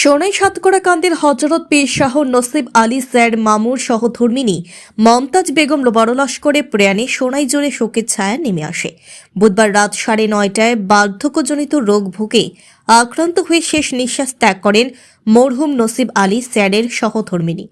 সোনাই সাতকড়া কান্দের হজরত পীর শাহ নসিব আলী স্যার মামুর সহধর্মিনী মমতাজ বেগম বড়লস্করে প্রয়াণে সোনাই জোরে শোকের ছায়া নেমে আসে। বুধবার রাত সাড়ে নয়টায় বার্ধক্যজনিত রোগ ভুগে আক্রান্ত হয়ে শেষ নিঃশ্বাস ত্যাগ করেন মরহুম নসিব আলী স্যারের সহধর্মিনী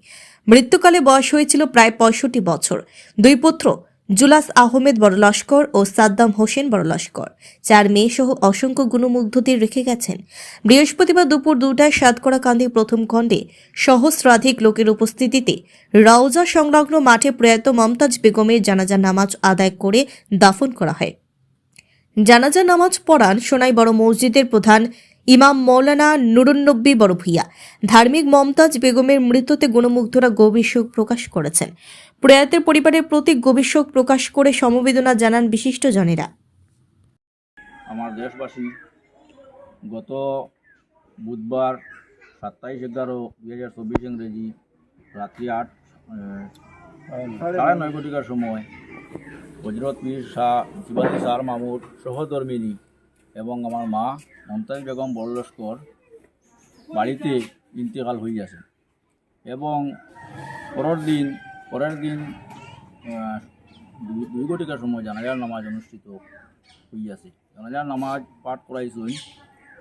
মৃত্যুকালে বয়স হয়েছিল প্রায় পঁয়ষট্টি বছর। দুই পুত্র জুলাস আহমেদ বড়লস্কর ও সাদ্দাম হোসেন বড়লস্কর। চার মেয়ে সহ অসংখ্য গুণমুগ্ধদের রেখে গেছেন। বৃহস্পতিবার দুপুর দুটায় সাতকড়া কান্দি প্রথম খণ্ডে সহস্রাধিক লোকের উপস্থিতিতে রওজা সংলগ্ন মাঠে প্রয়াত মমতাজ বেগমের জানাজা নামাজ আদায় করে দাফন করা হয়। জানাজা নামাজ পড়ান সোনাই বড় মসজিদের প্রধান ইমাম মৌলানা নুরুন্নব্বী বড় ভূঁইয়া ধার্মিক মমতাজ বেগমের মৃত্যুতে গুণমুগ্ধরা গভীর শোক প্রকাশ করেছেন। প্রয়াতের পরিবারের প্রতি গভীর শোক প্রকাশ করে সমবেদনা জানান বিশিষ্টজনেরা। আমার দেশবাসী, গত বুধবার সাতাইশ এগারো দুই হাজার চব্বিশ ইংরেজি রাত্রি আট সাড়ে নয় ঘটিকার সময় হজরত পীর শাহ শিবাজী শাহ মামুর সহধর্মিনী এবং আমার মা মমতাজ বেগম বড়লস্কর বাড়িতে ইন্তেকাল হয়ে গেছে। এবং পরের দিন পরের দিন দুই- ঘটিকার সময় জানাজার নামাজ অনুষ্ঠিত হইয়াছে জানাজার নামাজ পাঠ করাইছুন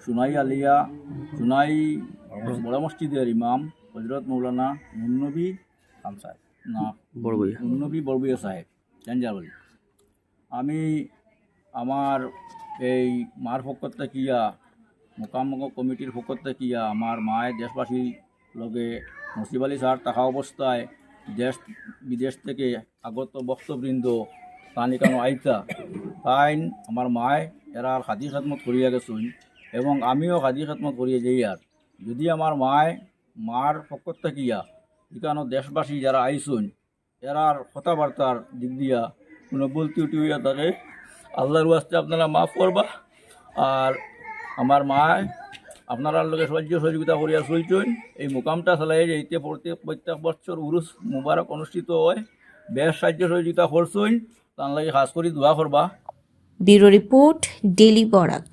সুনাই আলিয়া সুনাই বড় মসজিদের ইমাম হজরত মৌলানা মুন্নবী খান সাহেব। না মুন্নবী বড়বুয়া সাহেব জঞ্জাবলি আমি আমার এই মার পক্ষ কিয়া মোকামক কমিটির পক্ষ কিয়া, আমার মায়ের দেশবাসী লগে নসিব আলী স্যার থাকা অবস্থায় দেশ, বিদেশ থেকে আগত বক্তবৃন্দ তানিকানো আইতা? তাই আমার মায় এরার হাদি খাতমত করিয়া গেছুন এবং আমিও হাদি খাতমত করিয়া যাই আর। যদি আমার মায় মার পক্ষ কিয়া এখানো দেশবাসী যারা আইসুন এরার কথাবার্তার দিক দিয়া কোনো ভুল ত্রুটি হইয়া থাকে আল্লাহর ওয়াস্তে আপনারা মাফ করবা। আর আমার মায়, আপনারা লোকে সাহায্য সহযোগিতা করিয়া চলছেন। এই মোকামটা চালাই যাইতে প্রত্যেক প্রত্যেক বছর উরুস মুবারক অনুষ্ঠিত হয়। বেশ সাহায্য সহযোগিতা করছেন। তার লাগে খাস করে, দোয়া করবা। Bureau report daily Barak.